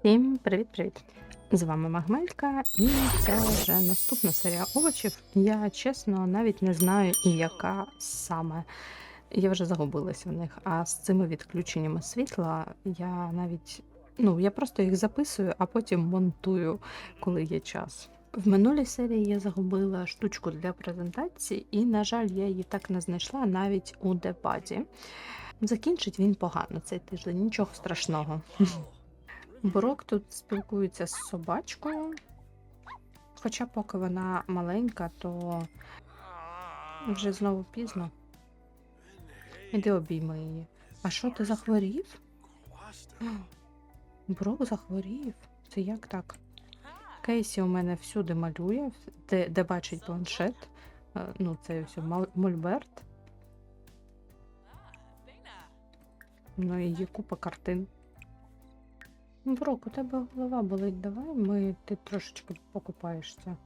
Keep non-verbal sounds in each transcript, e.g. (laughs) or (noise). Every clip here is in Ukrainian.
Всім привіт-привіт! З вами Магмелька, і це вже наступна серія овочів. Я чесно навіть не знаю, яка саме. Я вже загубилася в них. А з цими відключеннями світла я навіть ну я просто їх записую, а потім монтую, коли є час. В минулій серії я загубила штучку для презентації, і, на жаль, я її так не знайшла навіть у депаді. Закінчить він погано цей тиждень, нічого страшного. Борок тут спілкується з собачкою. Хоча поки вона маленька, то вже знову пізно. Іди обійми її. А що ти захворів? (gasps) Брок захворів. Це як так? Кейсі у мене всюди малює, де, де бачить планшет. Е, Ну, це все Мольберт. Ну і є купа картин. Брок, у тебе голова болить, давай ми ти трошечки покупаєшся.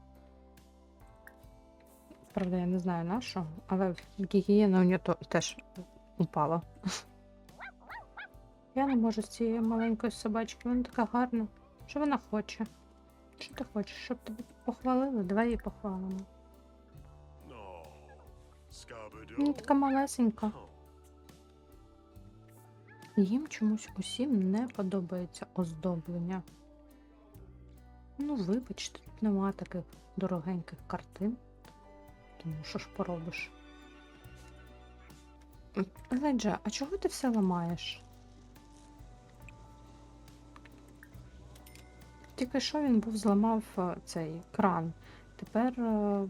Правда, я не знаю на що, але гігієна у нього теж упала. Я не можу з цієї маленької собачки, вона така гарна. Що вона хоче? Що ти хочеш, щоб тебе похвалили? Давай її похвалимо. Вона така малесенька. Їм чомусь усім не подобається оздоблення. Ну, вибачте, тут нема таких дорогеньких картин. Тому що ж поробиш. Леджа, а чого ти все ламаєш? Тільки що він був зламав е, цей кран. Тепер е,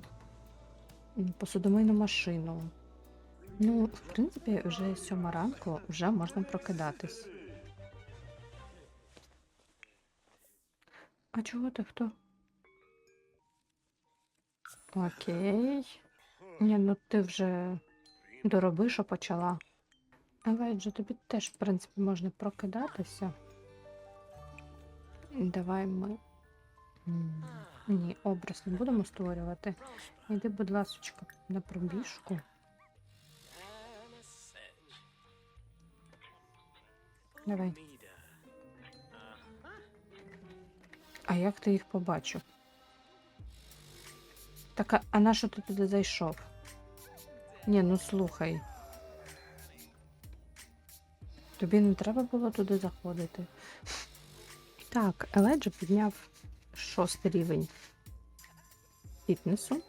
посудомийну машину. Ну, в принципі, вже сьома ранку, вже можна прокидатись. А чого ти хто? Окей. Ні, ну ти вже дороби, що почала. Але же тобі теж, в принципі, можна прокидатися. Давай ми. Ні, образ не будемо створювати. Йди, будь ласочка, на пробіжку. Давай. А як ти їх побачив? Так, а, а на що ти туди зайшов? Ні, ну слухай. Тобі не треба було туди заходити. Так, Еледжа підняв шостий рівень фітнесу.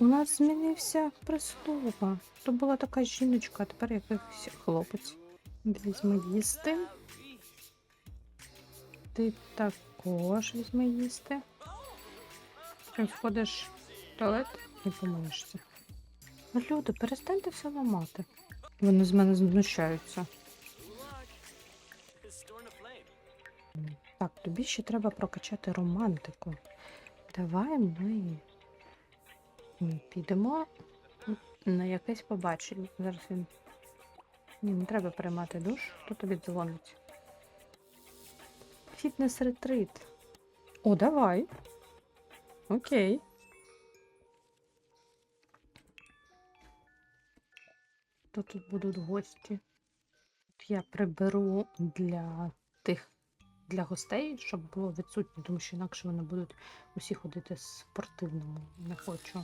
У нас змінився прислуга. То була така жіночка, а тепер якийсь хлопець. Візьми їсти. Ти також візьми їсти. Потім сходиш в туалет і помиєшся. Люди, перестаньте все ламати. Вони з мене знущаються. Так, тобі ще треба прокачати романтику. Давай ми підемо на якесь побачення. Зараз він. Ні, не треба приймати душ, хто тобі дзвонить. Фітнес-ретрит. О, давай. Окей. То тут будуть гості. Я приберу для тих для гостей, щоб було відсутнє, тому що інакше вони будуть усі ходити в спортивному. Не хочу.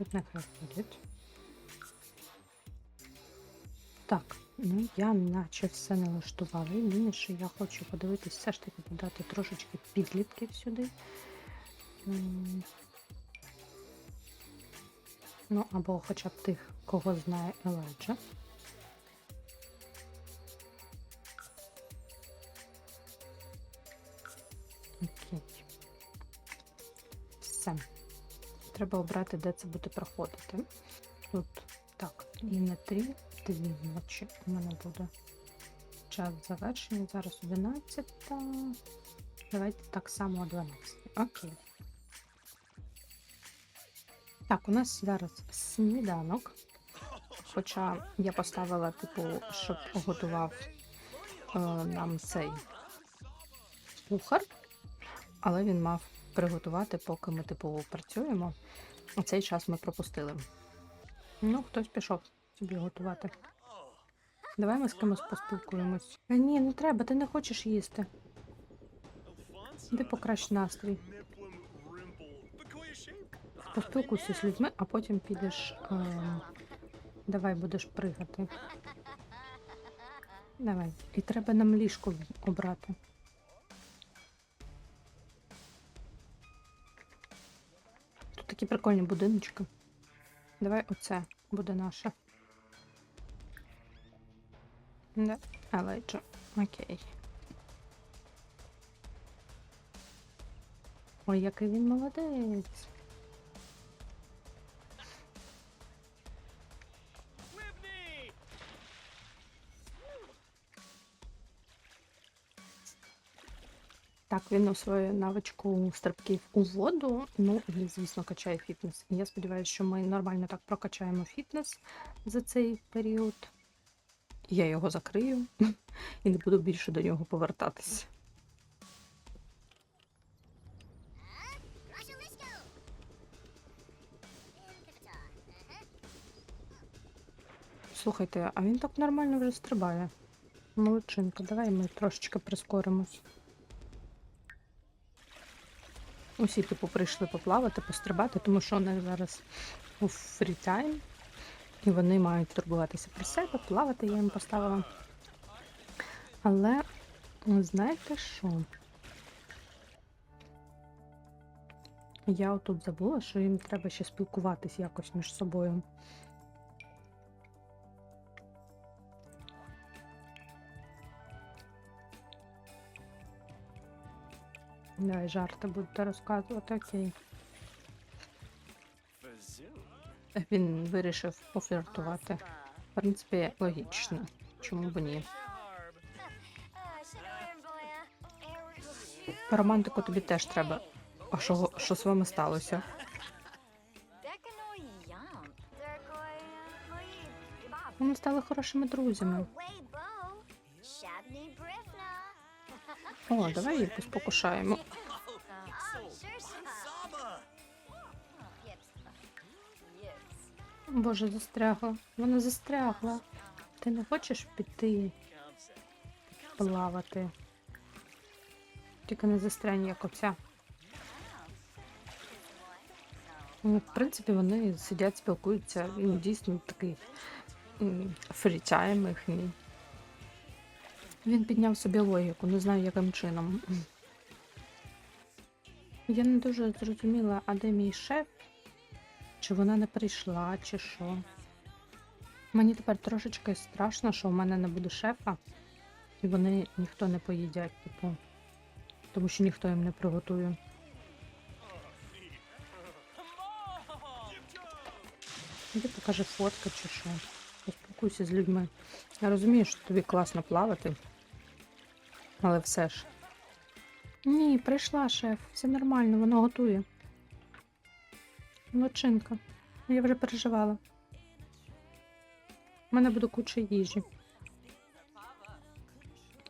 Тут нехай ходять. Так, ну я наче все налаштувала. Єдине, що я хочу подивитись, все ж таки додати трошечки підлітків сюди. Ну, або хоча б тих, кого знає Еледжа. Окей. Все. Треба обрати, де це буде проходити. Тут так, і не три, дві ночі у мене буде час завершення. Зараз 11. Давайте так само о 12. Окей. Так, у нас зараз сніданок. Хоча я поставила, типу, щоб готував е, нам цей кухар, але він мав приготувати, поки ми, типу, працюємо. Цей час ми пропустили. Ну, хтось пішов собі готувати. Давай ми з кимось поспілкуємось. А ні, не треба, ти не хочеш їсти. Іди покращ настрій. Поспілкуйся з людьми, а потім підеш. Е... Давай будеш пригати. Давай. І треба нам ліжко обрати. Такі прикольні будиночки. Давай оце буде наше. Да, Елейджа. Окей. Ой, який він молодець. Так, він освоює навичку стрибків у воду, ну і, звісно, качає фітнес. І я сподіваюся, що ми нормально так прокачаємо фітнес за цей період. Я його закрию (laughs) і не буду більше до нього повертатись. Слухайте, а він так нормально вже стрибає. Молодчинка, давай ми трошечки прискоримось. Усі, типу, прийшли поплавати, пострибати, тому що вони зараз у фрітайм. І вони мають турбуватися про себе, плавати я їм поставила. Але ну, знаєте що? Я отут забула, що їм треба ще спілкуватись якось між собою. Давай жарти будете розказувати, окей. Він вирішив пофліртувати. В принципі, логічно. Чому б ні? Романтику тобі теж треба. А що, що з вами сталося? Вони стали хорошими друзями. О, давай її поспокушаємо. Боже, застрягла. Вона застрягла. Ти не хочеш піти плавати? Тільки не застрянь, як оця. Ну, в принципі, вони сидять, спілкуються. Ну, дійсно такий фрітайм їхній. Він підняв собі логіку, не знаю яким чином. Я не дуже зрозуміла, а де мій шеф? Чи вона не прийшла, чи що. Мені тепер трошечки страшно, що в мене не буде шефа, і вони ніхто не поїдять, типу, тому що ніхто їм не приготує. Іди покажи фотка чи що. Поспілкуйся з людьми. Я розумію, що тобі класно плавати, але все ж. Ні, прийшла шеф, все нормально, вона готує. Молодчинка. Я вже переживала. У мене буде куча їжі.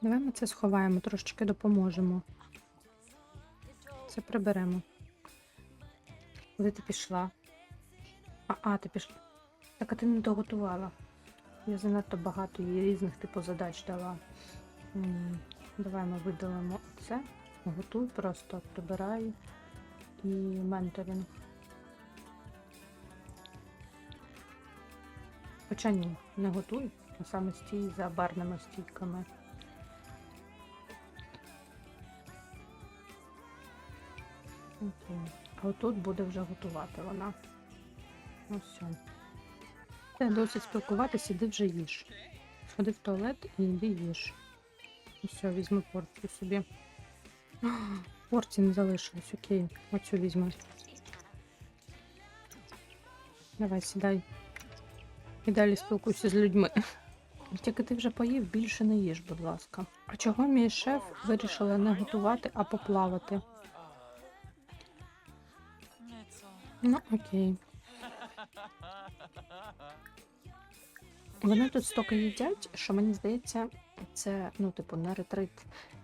Давай ми це сховаємо, трошечки допоможемо. Це приберемо. Куди ти пішла? А, а, ти пішла. Так, а ти не доготувала. Я занадто багато їй різних типу задач дала. Давай ми видалимо це. Готуй просто, прибирай і менторинг. Хоча ні, не готуй, а саме стій за барними стійками. Окей. А отут буде вже готувати вона. Ось все. Це досить спілкуватися, іди вже їж. Сходи в туалет і йди їж. І все, візьми порцію собі. Порції не залишилось, окей. Оцю візьми. Давай, сідай. І далі спілкуйся з людьми. Тільки ти вже поїв, більше не їж, будь ласка. А чого мій шеф вирішила не готувати, а поплавати? Ну, окей. Вони тут стільки їдять, що мені здається, це, ну, типу, не ретрит.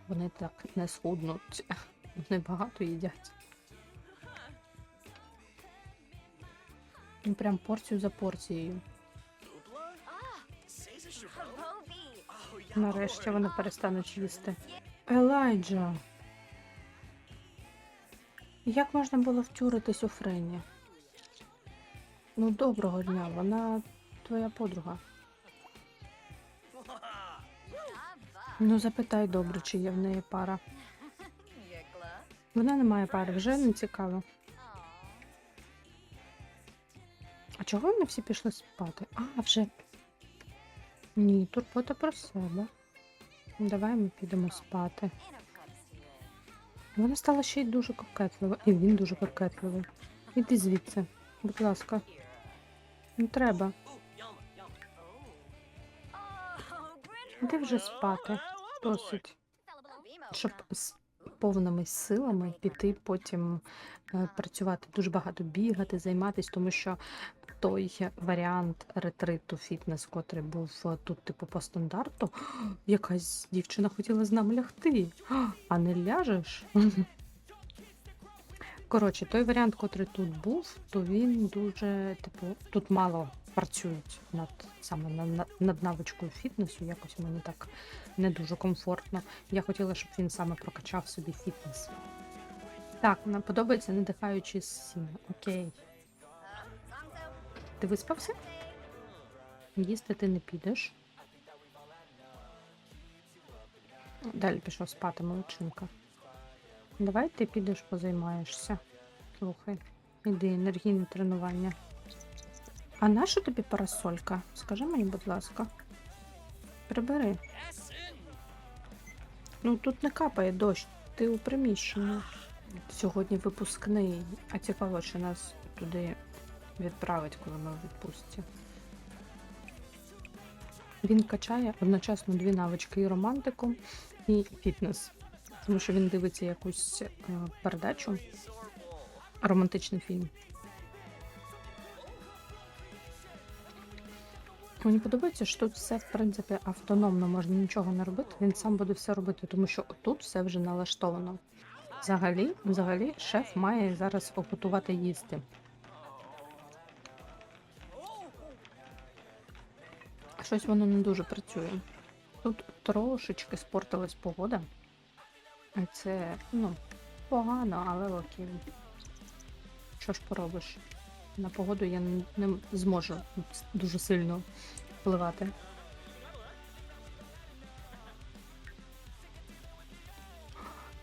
Вони так не схуднуть. (laughs) Вони багато їдять. Ну, прям порцію за порцією. Нарешті вони перестануть їсти. Елайджа. Як можна було втюритись у Френі? Ну, доброго дня, вона твоя подруга. Ну, запитай добре, чи є в неї пара. Вона не має пари, вже не цікаво. А чого вони всі пішли спати? А, вже. Ні, турбота про себе. Давай ми підемо спати. Вона стала ще й дуже кокетлива, і він дуже кокетливий. Іди звідси, будь ласка. Не треба. Іди вже спати. Досить. Щоб з повними силами піти потім е, працювати, дуже багато бігати, займатися, тому що той варіант ретриту фітнес, котрий був е, тут, типу, по стандарту, (gasps) якась дівчина хотіла з нами лягти. (gasps) А не ляжеш? (laughs) Коротше, той варіант, котрий тут був, то він дуже, типу, тут мало працюють над саме на- на- над навичкою фітнесу. Якось мені так не дуже комфортно. Я хотіла, щоб він саме прокачав собі фітнес. Так, нам подобається надихаючий сім. Окей. Ти виспався? Їсти ти не підеш. Далі пішов спати, молодчинка. Давай ти підеш позаймаєшся. Слухай, іди, енергійне тренування. А наша тобі парасолька? Скажи мені, будь ласка. Прибери. Ну тут не капає дощ, ти у приміщенні. Сьогодні випускний, а цікаво, чи нас туди відправить, коли ми у відпустці. Він качає одночасно дві навички і романтику, і фітнес. Тому що він дивиться якусь е, передачу, романтичний фільм. Мені подобається, що тут все, в принципі, автономно, можна нічого не робити, він сам буде все робити, тому що тут все вже налаштовано. Взагалі, взагалі, шеф має зараз готувати їсти. Щось воно не дуже працює. Тут трошечки спортилась погода. Це, ну, погано, але окей. Що ж поробиш? На погоду я не, зможу дуже сильно впливати.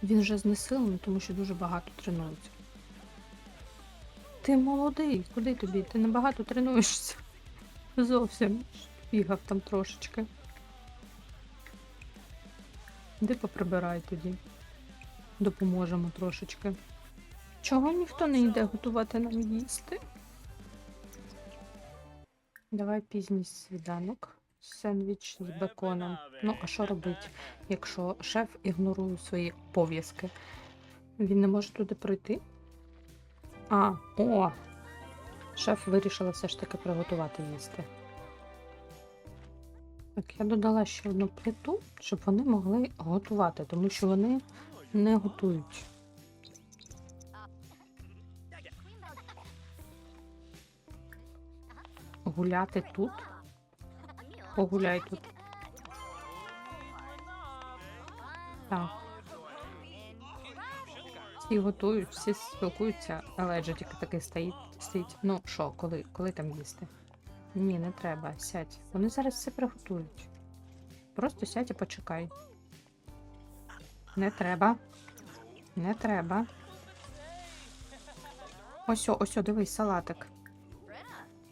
Він вже знесилений, тому що дуже багато тренується. Ти молодий, куди тобі? Ти небагато тренуєшся. Зовсім бігав там трошечки. Де поприбирай тоді. Допоможемо трошечки. Чого ніхто не йде готувати нам їсти? Давай пізній сніданок. Сендвіч з беконом. Ну, а що робить, якщо шеф ігнорує свої обов'язки? Він не може туди пройти? А, о! Шеф вирішила все ж таки приготувати їсти. Так, я додала ще одну плиту, щоб вони могли готувати, тому що вони не готують. Гуляти тут. Погуляй тут. Так. Всі готують, всі спілкуються, але тільки такий стоїть, стоїть. Ну що, коли, коли там їсти? Ні, не треба, сядь. Вони зараз все приготують. Просто сядь і почекай. Не треба. Не треба. Ось, ось, дивись, салатик.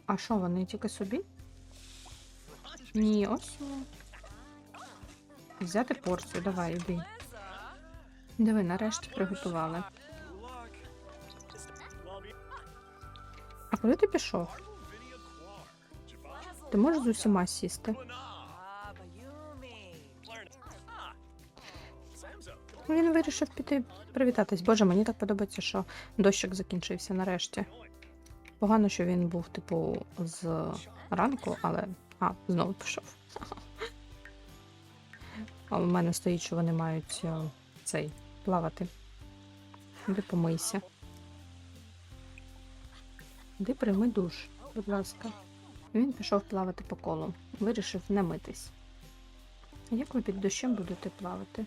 А що, вони тільки собі? Ні, ось. Взяти порцію, давай, іди. Диви, нарешті приготували. А куди ти пішов? Ти можеш з усіма сісти? Він вирішив піти привітатись. Боже, мені так подобається, що дощик закінчився нарешті. Погано, що він був, типу, з ранку, але. А, знову пішов. А у мене стоїть, що вони мають е, цей плавати. Іди помийся. Іди прийми душ. будь ласка. Він пішов плавати по колу, вирішив не митись. Як ви під дощем будете плавати?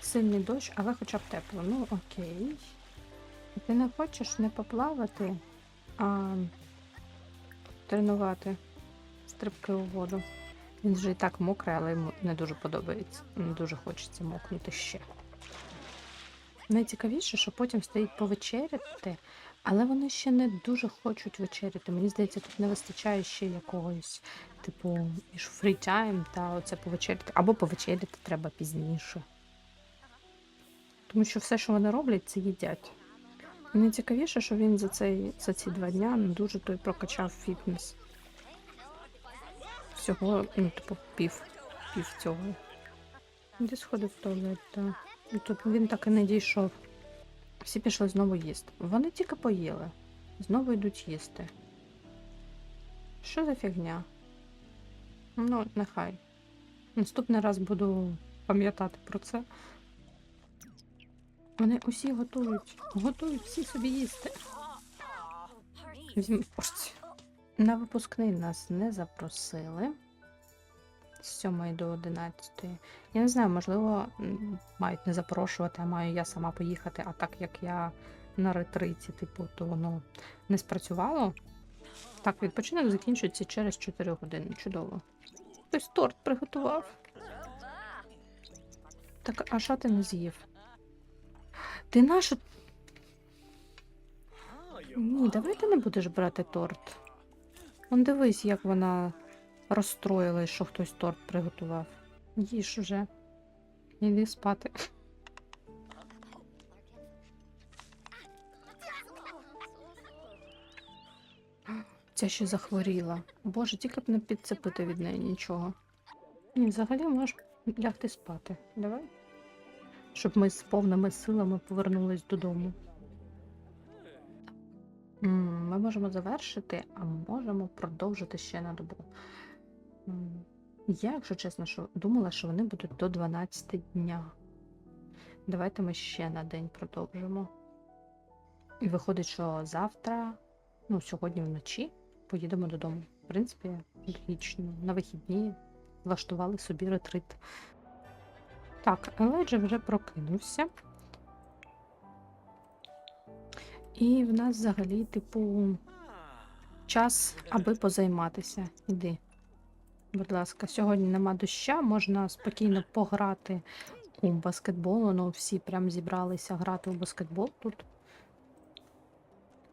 Сильний дощ, але хоча б тепло. Ну, окей. Ти не хочеш не поплавати, а тренувати стрибки у воду. Він вже і так мокрий, але йому не дуже подобається. Не дуже хочеться мокнути ще. Найцікавіше, що потім стоїть повечеряти, але вони ще не дуже хочуть вечеряти. Мені здається, тут не вистачає ще якогось, типу, між фрітайм та оце повечеряти. Або повечеряти треба пізніше. Тому що все, що вони роблять, це їдять. Найцікавіше, що він за, цей, за ці два дня не дуже той прокачав фітнес. Всього, ну, типу, пів, пів цього. Де сходив в туалет, так. І тут він так і не дійшов. Всі пішли знову їсти. Вони тільки поїли. Знову йдуть їсти. Що за фігня? Ну, нехай. Наступний раз буду пам'ятати про це. Вони усі готують. Готують всі собі їсти. На випускний нас не запросили. З 7 до 11. Я не знаю, можливо, мають не запрошувати, а маю я сама поїхати, а так як я на ретриті, типу, то воно не спрацювало. Так, відпочинок закінчується через 4 години. Чудово. Хтось торт приготував. Так, а що ти не з'їв? Ти нашу. Ні, давай ти не будеш брати торт. Он дивись, як вона розстроїлась, що хтось торт приготував. Їж уже. Іди спати. Ця ще захворіла. Боже, тільки б не підцепити від неї нічого. Ні, взагалі можеш лягти спати. Давай. Щоб ми з повними силами повернулись додому. Ми можемо завершити, а можемо продовжити ще на добу. Я, якщо чесно, що думала, що вони будуть до 12 дня. Давайте ми ще на день продовжимо. І виходить, що завтра, ну, сьогодні вночі, поїдемо додому. В принципі, логічно. На вихідні влаштували собі ретрит. Так, Еледжа вже прокинувся. І в нас взагалі, типу, час, аби позайматися. Іди. Будь ласка, сьогодні нема доща, можна спокійно пограти у баскетбол. Ну, всі прям зібралися грати у баскетбол тут.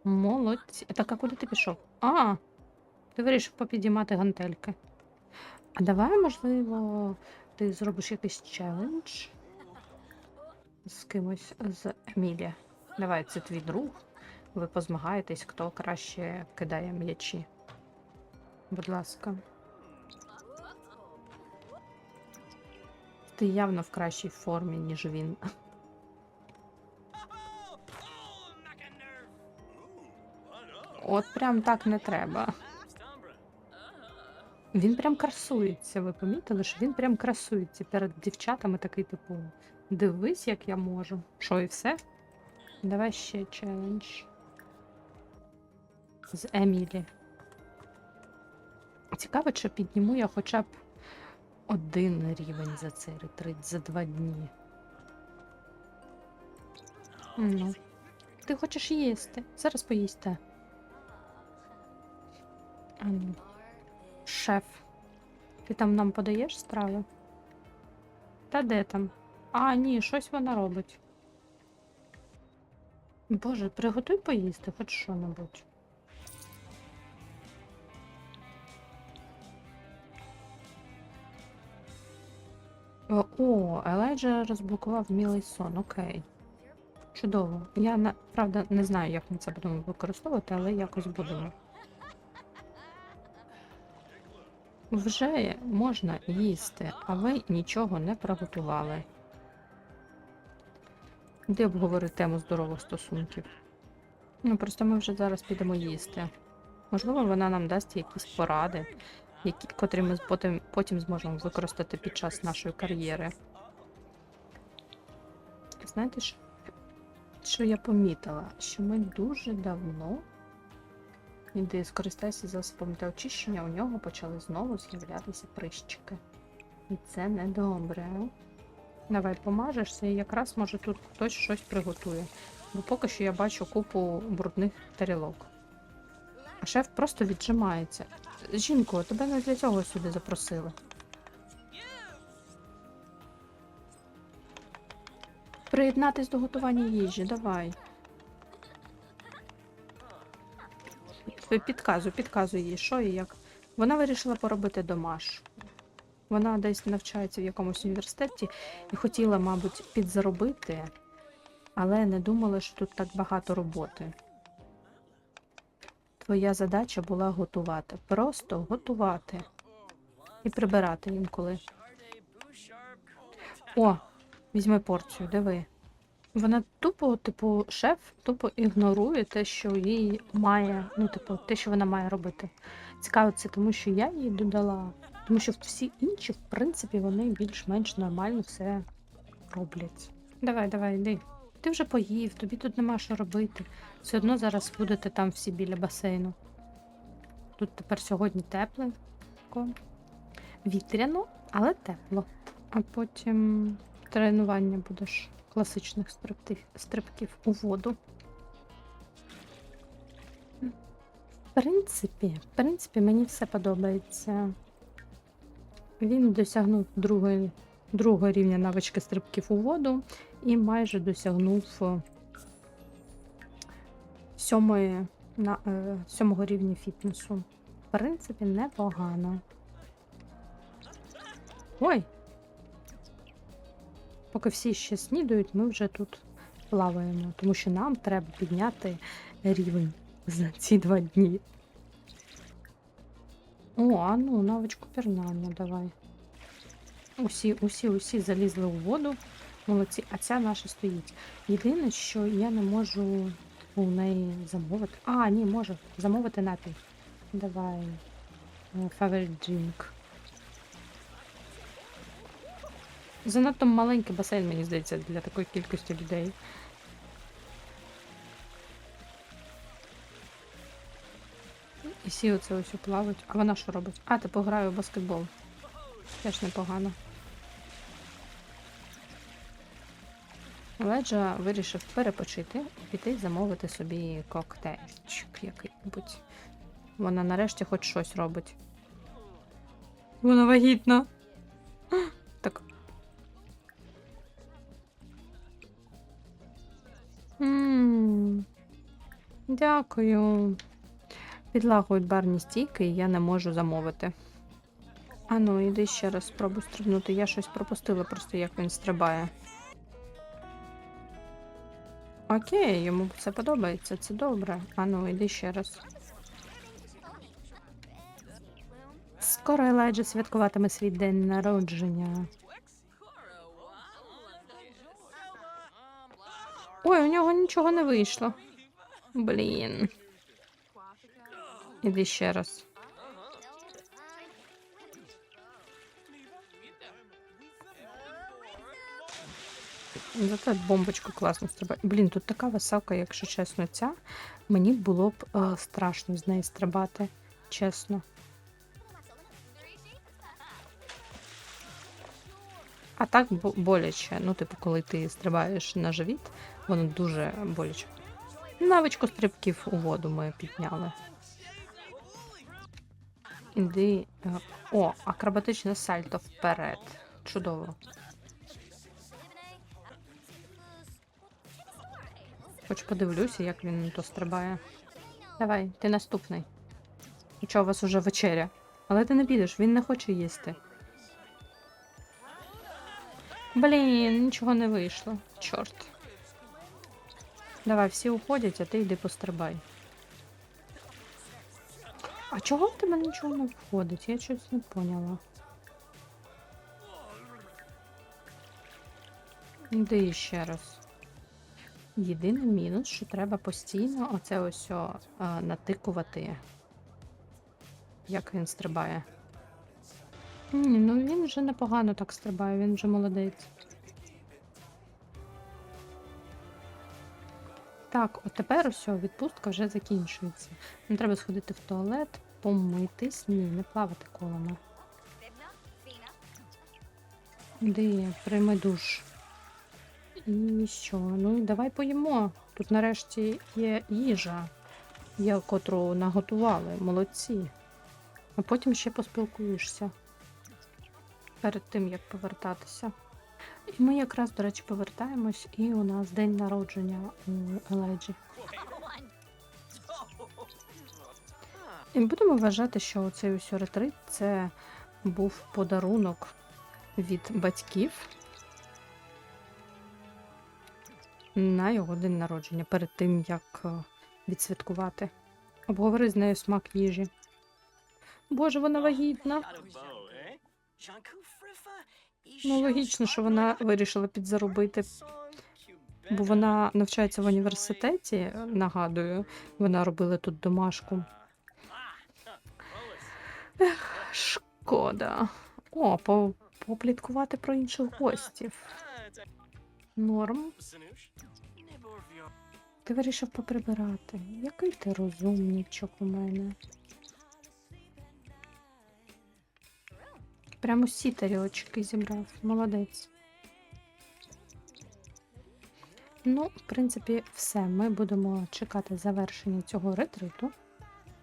Молодці. Так, а куди ти пішов? А, ти вирішив попідіймати гантельки. А давай, можливо, ти зробиш якийсь челендж з кимось з Емілія. Давай, це твій друг. Ви позмагаєтесь, хто краще кидає м'ячі. Будь ласка. Ти явно в кращій формі, ніж він. От прям так не треба. Він прям красується. Ви помітили, що він прям красується перед дівчатами такий, типу, дивись, як я можу. Що і все? Давай ще челендж. З Емілі. Цікаво, чи підніму я хоча б один рівень за цей ретрит за два дні. Ну. Ти хочеш їсти? Зараз поїсти. А. Шеф, ти там нам подаєш страви? Та де там? А, ні, щось вона робить. Боже, приготуй поїсти, хоч що-небудь. О, О, Елайджа розблокував мілий сон, окей. Чудово. Я правда не знаю, як ми це будемо використовувати, але якось будемо. Вже можна їсти, а ви нічого не приготували. Де обговорити тему здорових стосунків? Ну, просто ми вже зараз підемо їсти. Можливо, вона нам дасть якісь поради, які, котрі ми потім, потім зможемо використати під час нашої кар'єри. Знаєте, що, я помітила? Що ми дуже давно Іди скористайся засобом для очищення, у нього почали знову з'являтися прищики. І це недобре. Давай помажешся, і якраз може тут хтось щось приготує. Бо поки що я бачу купу брудних тарілок. А шеф просто віджимається. Жінко, тебе не для цього сюди запросили. Приєднатись до готування їжі, давай. Пі- Підказуй, підказуй їй, що і як. Вона вирішила поробити домашку. Вона десь навчається в якомусь університеті і хотіла, мабуть, підзаробити, але не думала, що тут так багато роботи. Твоя задача була готувати. Просто готувати. І прибирати інколи. О, візьми порцію, диви. Вона тупо, типу, шеф тупо ігнорує те, що їй має, ну, типу, те, що вона має робити. Цікаво, це тому, що я їй додала. Тому що всі інші, в принципі, вони більш-менш нормально все роблять. Давай, давай, йди. Ти вже поїв, тобі тут нема що робити. Все одно зараз будете там всі біля басейну. Тут тепер сьогодні тепленько. Вітряно, але тепло. А потім тренування будеш класичних стрибків, стрибків у воду. В принципі, в принципі, мені все подобається. Він досягнув другої, другого рівня навички стрибків у воду і майже досягнув е, сьомої, на, е, сьомого рівня фітнесу. В принципі, непогано. Ой! Поки всі ще снідають, ми вже тут плаваємо, тому що нам треба підняти рівень за ці два дні. О, а ну, навичку пірнання давай. Усі, усі, усі залізли у воду. Молодці, а ця наша стоїть. Єдине, що я не можу у неї замовити. А, ні, можу. Замовити напій. Давай. Е, Favorite drink. Занадто маленький басейн, мені здається, для такої кількості людей. І всі оце ось плавають. А вона що робить? А, типу граю в баскетбол. Теж непогано. Леджа вирішив перепочити і піти замовити собі коктейльчик який-небудь. Вона нарешті хоч щось робить. Вона вагітна. Дякую. Підлагують барні стійки, і я не можу замовити. А ну, іди ще раз спробуй стрибнути. Я щось пропустила, просто як він стрибає. Окей, йому це подобається, це добре. А ну, іди ще раз. Скоро Елайджа святкуватиме свій день народження. Ой, у нього нічого не вийшло. Блін. Іди ще раз. Зато бомбочку класно стрибає. Блін, тут така висока, якщо чесно, ця. Мені було б е, страшно з неї стрибати, чесно. А так бо- боляче. Ну, типу, коли ти стрибаєш на живіт, воно дуже боляче. Навичку стрибків у воду ми підняли. Іди. е, О, акробатичне сальто вперед. Чудово. Хоч подивлюся, як він то стрибає. Давай, ти наступний. Хоча у вас уже вечеря. Але ти не підеш, він не хоче їсти. Блін, нічого не вийшло. Чорт. Давай, всі уходять, а ти йди пострибай. А чого в тебе нічого не входить? Я щось не поняла. Іди ще раз. Єдиний мінус, що треба постійно оце ось о, а, натикувати, як він стрибає. Ні, ну він вже непогано так стрибає, він вже молодець. Так, от тепер усе, відпустка вже закінчується. Нам треба сходити в туалет, помитись. Ні, не плавати колами. Де? Прийми душ. І що? Ну і давай поїмо. Тут нарешті є їжа, я котру наготували. Молодці. А потім ще поспілкуєшся перед тим, як повертатися. І ми якраз, до речі, повертаємось, і у нас день народження у Еледжі. І будемо вважати, що цей ось ретрит це був подарунок від батьків на його день народження, перед тим, як е, відсвяткувати. Обговори з нею смак їжі. Боже, вона вагітна. Ну, логічно, що вона вирішила підзаробити, бо вона навчається в університеті, нагадую, вона робила тут домашку. Ех, шкода. О, по, попліткувати про інших гостів. Норм. Ти вирішив поприбирати. Який ти розумничок у мене. Прямо всі тарілочки зібрав. Молодець. Ну, в принципі, все. Ми будемо чекати завершення цього ретриту.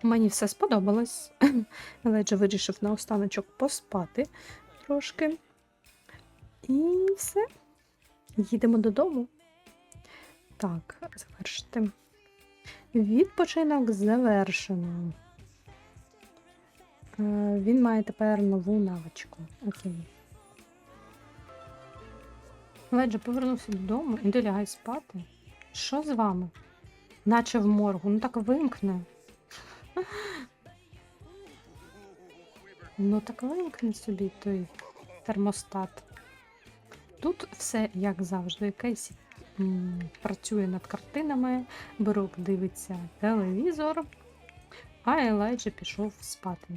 Мені все сподобалось. (laughs) Леджа вирішив на останочок поспати трошки. І все. Їдемо додому. Так, завершити. Відпочинок завершено. Е, Він має тепер нову навичку. Окей. Леджа повернувся додому, іди лягай спати. Що з вами? Наче в моргу. Ну так вимкне. (laughs) Ну так вимкни собі той термостат. Тут все як завжди. Кейсі працює над картинами, Брук дивиться телевізор, а Елайджа пішов спати.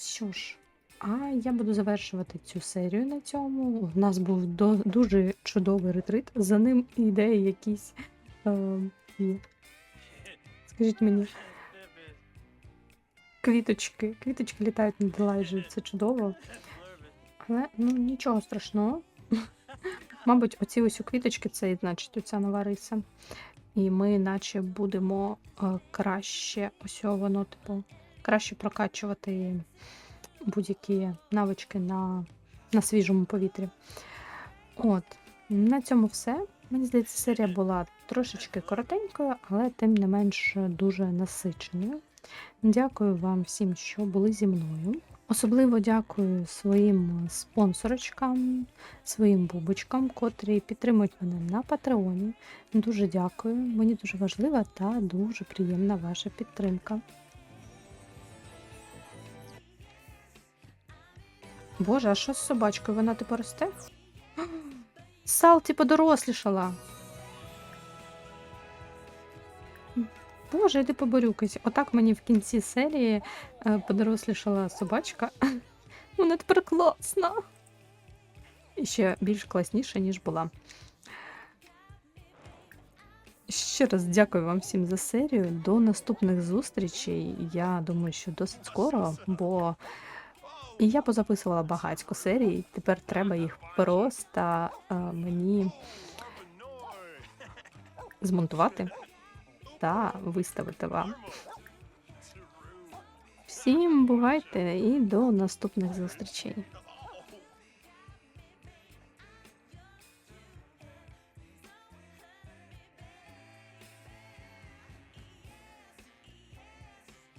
Що ж, а я буду завершувати цю серію на цьому. У нас був дуже чудовий ретрит. За ним йде якийсь. Е, скажіть мені, квіточки. Квіточки літають над Елайджею, це чудово. Але ну нічого страшного. (laughs) Мабуть, оці ось у квіточки це і значить оця нова риса. І ми, наче, будемо е, краще, ось воно, типу, краще прокачувати будь-які навички на, на свіжому повітрі. От, на цьому все. Мені здається, серія була трошечки коротенькою, але тим не менш дуже насиченою. Дякую вам всім, що були зі мною. Особливо дякую своїм спонсорочкам, своїм бубочкам, котрі підтримують мене на Патреоні. Дуже дякую. Мені дуже важлива та дуже приємна ваша підтримка. Боже, а що з собачкою? Вона типу росте? Салті подорослішала. Боже, йди поборюкайся. Отак мені в кінці серії е, подорослішала собачка. Вона тепер класна. І ще більш класніша, ніж була. Ще раз дякую вам всім за серію. До наступних зустрічей. Я думаю, що досить скоро, бо і я позаписувала багатько серій. Тепер треба їх просто а, мені змонтувати та виставити вам. Всім бувайте і до наступних зустрічей.